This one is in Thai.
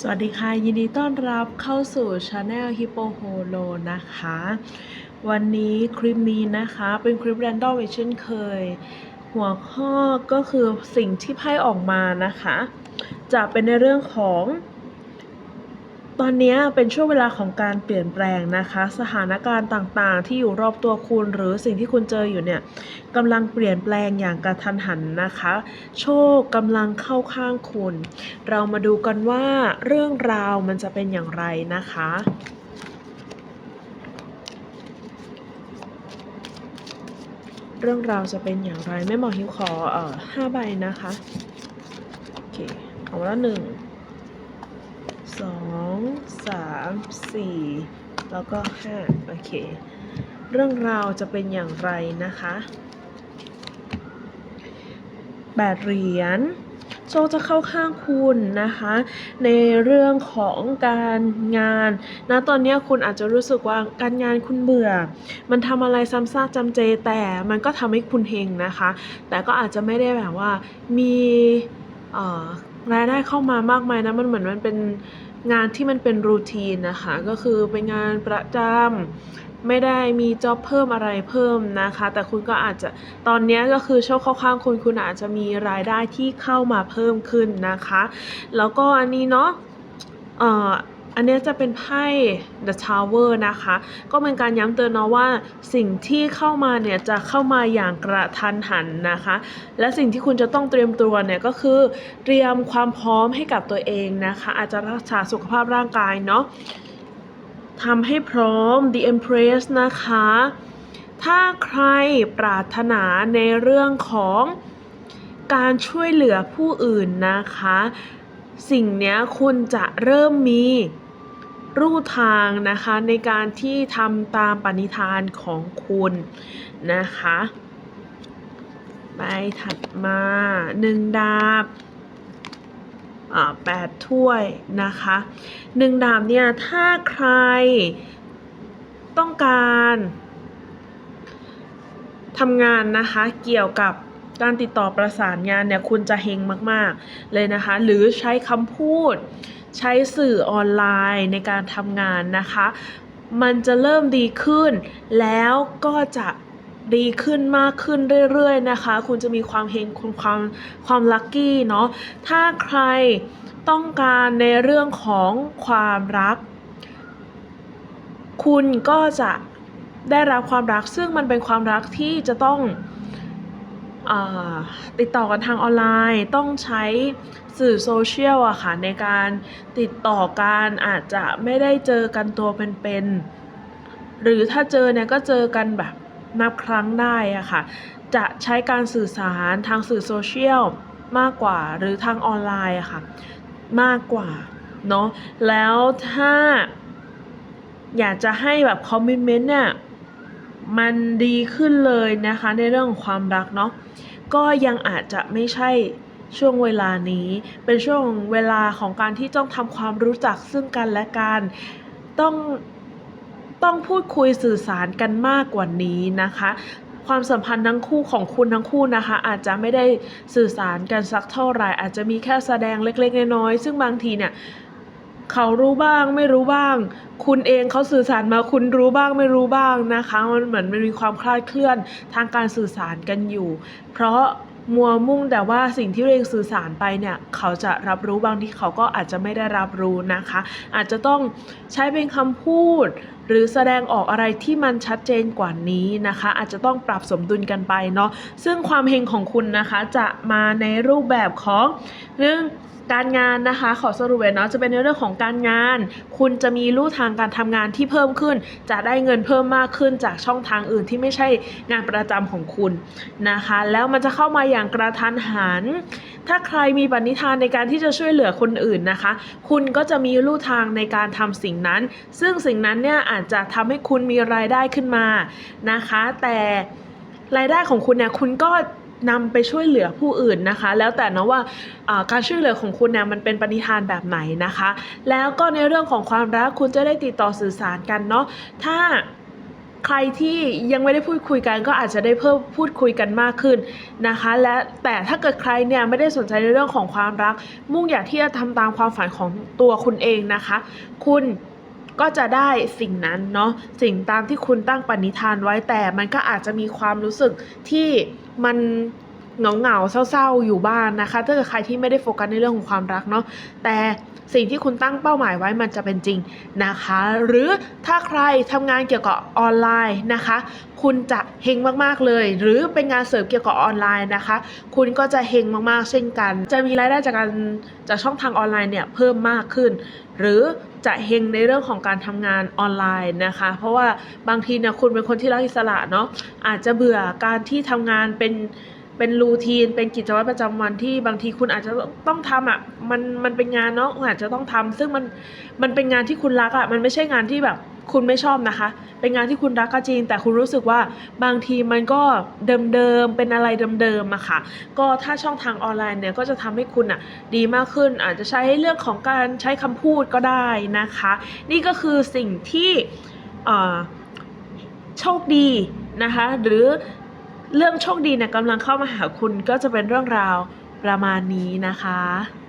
สวัสดีค่ะ ยินดีต้อนรับเข้าสู่ Channel Hippo Holo นะคะ วันนี้คลิปนี้นะคะเป็นคลิปแรนดอมอีกเช่นเคย หัวข้อก็คือสิ่งที่ไพ่ออกมานะคะ จะเป็นในเรื่องของ ตอนนี้เป็นช่วงเวลาของการเปลี่ยนแปลงนะคะ สถานการณ์ต่างๆ ที่อยู่รอบตัวคุณหรือสิ่งที่คุณเจออยู่เนี่ยกำลังเปลี่ยนแปลงอย่างกระทันหันนะคะ โชคกำลังเข้าข้างคุณ เรามาดูกันว่าเรื่องราวมันจะเป็นอย่างไรนะคะเรื่องราวจะเป็นอย่างไรแม่หมอฮิวขอเอ่อห้าใบนะคะ โอเค เอาละหนึ่ง สองสามสี่แล้วก็ห้าโอเค เรื่องราวจะเป็นอย่างไรนะคะแปดเหรียญโชคจะเข้าข้างคุณนะคะ ในเรื่องของการงานนะตอนนี้คุณอาจจะรู้สึกว่าการงานคุณเบื่อ มันทำอะไรซ้ำซากจำเจแต่มันก็ทำให้คุณเฮงนะคะ แต่ก็อาจจะไม่ได้แบบว่ามีรายได้เข้ามามากมายนะมันเหมือนมันเป็น งานที่มันเป็นรูทีนนะคะ ก็คือเป็นงานประจำไม่ได้มีจ็อบเพิ่มอะไรเพิ่มนะคะ แต่คุณก็อาจจะตอนนี้ก็คือโชคเข้าข้างคุณคุณอาจจะมีรายได้ที่เข้ามาเพิ่มขึ้นนะคะ แล้วก็อันนี้เนาะเอ่อ อันนี้จะเป็นไพ่ The Tower นะคะ ก็เป็นการย้ำเตือนเนาะว่าสิ่งที่เข้ามาเนี่ยจะเข้ามาอย่างกระทันหันนะคะ และสิ่งที่คุณจะต้องเตรียมตัวเนี่ยก็คือเตรียมความพร้อมให้กับตัวเองนะคะ อาจจะรักษาสุขภาพร่างกายเนาะทำให้พร้อม The Empress นะคะ ถ้าใครปรารถนาในเรื่องของการช่วยเหลือผู้อื่นนะคะ สิ่งนี้คุณจะเริ่มมี รูทางนะคะในการที่ทำตามปณิธานของคุณนะคะไปถัดมาหนึ่งดาบอ่าแปดถ้วยนะคะหนึ่งดาบเนี่ยถ้าใครต้องการทำงานนะคะเกี่ยวกับ การติดต่อประสานงานเนี่ยคุณจะเฮงมาก ๆ เลยนะคะ หรือใช้คำพูด ใช้สื่อออนไลน์ในการทำงานนะคะ มันจะเริ่มดีขึ้น แล้วก็จะดีขึ้นมากขึ้นเรื่อย ๆ นะคะ คุณจะมีความเฮงความความความลัคกี้เนาะถ้าใครต้องการในเรื่องของความรัก คุณก็จะได้รับความรักซึ่งมันเป็นความรักที่จะต้อง ติดต่อกันทางออนไลน์ต้องใช้สื่อโซเชียลอะค่ะในการติดต่อกันอาจจะไม่ได้เจอกันตัวเป็นๆหรือถ้าเจอเนี่ยก็เจอกันแบบนับครั้งได้อะค่ะ จะใช้การสื่อสารทางสื่อโซเชียลมากกว่าหรือทางออนไลน์อะค่ะ มากกว่าเนาะแล้วถ้าอยากจะให้แบบคอมมิชเมนต์เนี่ย มันดีขึ้นเลยนะคะในเรื่องของความรักเนาะก็ยังอาจจะไม่ใช่ช่วงเวลานี้ เป็นช่วงเวลาของการที่ต้องทำความรู้จักซึ่งกันและกันต้องต้องพูดคุยสื่อสารกันมากกว่านี้นะคะ ความสัมพันธ์ทั้งคู่ของคุณทั้งคู่นะคะ อาจจะไม่ได้สื่อสารกันสักเท่าไหร่อาจจะมีแค่แสดงเล็กๆน้อยๆซึ่งบางทีเนี่ย เขารู้บ้างไม่รู้บ้าง คุณเองเขาสื่อสารมาคุณรู้บ้างไม่รู้บ้างนะคะ มันเหมือนมันมีความคลาดเคลื่อนทางการสื่อสารกันอยู่ เพราะมัวมุ่งแต่ว่าสิ่งที่เราเองสื่อสารไปเนี่ยเขาจะรับรู้บางที่เขาก็อาจจะไม่ได้รับรู้นะคะ อาจจะต้องใช้เป็นคำพูด หรือแสดงออกอะไรที่มันชัดเจนกว่านี้นะคะ อาจจะต้องปรับสมดุลกันไปเนาะซึ่งความเฮงของคุณนะคะจะมาในรูปแบบของเรื่องการงานนะคะ ขอสรุปเลยเนาะจะเป็นในเรื่องของการงาน คุณจะมีลู่ทางการทำงานที่เพิ่มขึ้น จะได้เงินเพิ่มมากขึ้นจากช่องทางอื่นที่ไม่ใช่งานประจำของคุณนะคะ แล้วมันจะเข้ามาอย่างกระทันหัน ถ้าใครมีปณิธานในการที่จะช่วยเหลือคนอื่นนะคะ คุณก็จะมีลู่ทางในการทำสิ่งนั้น ซึ่งสิ่งนั้นเนี่ยอาจจะทำให้คุณมีรายได้ขึ้นมานะคะ แต่รายได้ของคุณเนี่ยคุณก็นำไปช่วยเหลือผู้อื่นนะคะ แล้วแต่นะว่าอ่าการช่วยเหลือของคุณเนี่ยมันเป็นปณิธานแบบไหนนะคะ แล้วก็ในเรื่องของความรักคุณจะได้ติดต่อสื่อสารกันเนาะถ้า ใครที่ยังไม่ได้พูดคุยกันก็อาจจะได้เพิ่มพูดคุยกันมากขึ้นนะคะ และแต่ถ้าเกิดใครเนี่ยไม่ได้สนใจในเรื่องของความรัก มุ่งอยากที่จะทำตามความฝันของตัวคุณเองนะคะ คุณก็จะได้สิ่งนั้นเนาะสิ่งตามที่คุณตั้งปณิธานไว้แต่มันก็อาจจะมีความรู้สึกที่มัน เหงาเหงาๆเศร้าๆอยู่บ้านนะคะถ้าเกิดใครที่ไม่ได้โฟกัสในเรื่องของความรักเนาะแต่สิ่งที่คุณตั้งเป้าหมายไว้มันจะเป็นจริงนะคะ หรือถ้าใครทำงานเกี่ยวกับออนไลน์นะคะ คุณจะเฮงมากๆเลย หรือเป็นงานเสริมเกี่ยวกับออนไลน์นะคะ คุณก็จะเฮงมากๆ เช่นกัน จะมีรายได้จากการจากช่องทางออนไลน์เนี่ยเพิ่มมากขึ้น หรือจะเฮงในเรื่องของการทำงานออนไลน์นะคะ เพราะว่าบางทีเนี่ยคุณเป็นคนที่รักอิสระเนาะอาจจะเบื่อการที่ทำงานเป็น เป็นรูทีนเป็นกิจวัตรประจำวันที่บางทีคุณอาจจะต้องทำอะมันมันเป็นงานเนาะคุณอาจจะต้องทำซึ่งมันมันเป็นงานที่คุณรักอะมันไม่ใช่งานที่แบบคุณไม่ชอบนะคะ เป็นงานที่คุณรักก็จริง แต่คุณรู้สึกว่าบางทีมันก็เดิมๆ เป็นอะไรเดิมๆอะค่ะ ก็ถ้าช่องทางออนไลน์เนี่ยก็จะทำให้คุณอะดีมากขึ้น อาจจะใช้เรื่องของการใช้คำพูดก็ได้นะคะ นี่ก็คือสิ่งที่อ่อโชคดีนะคะ หรือ เรื่องโชคดีเนี่ยกำลังเข้ามาหาคุณก็จะเป็นเรื่องราวประมาณนี้นะคะ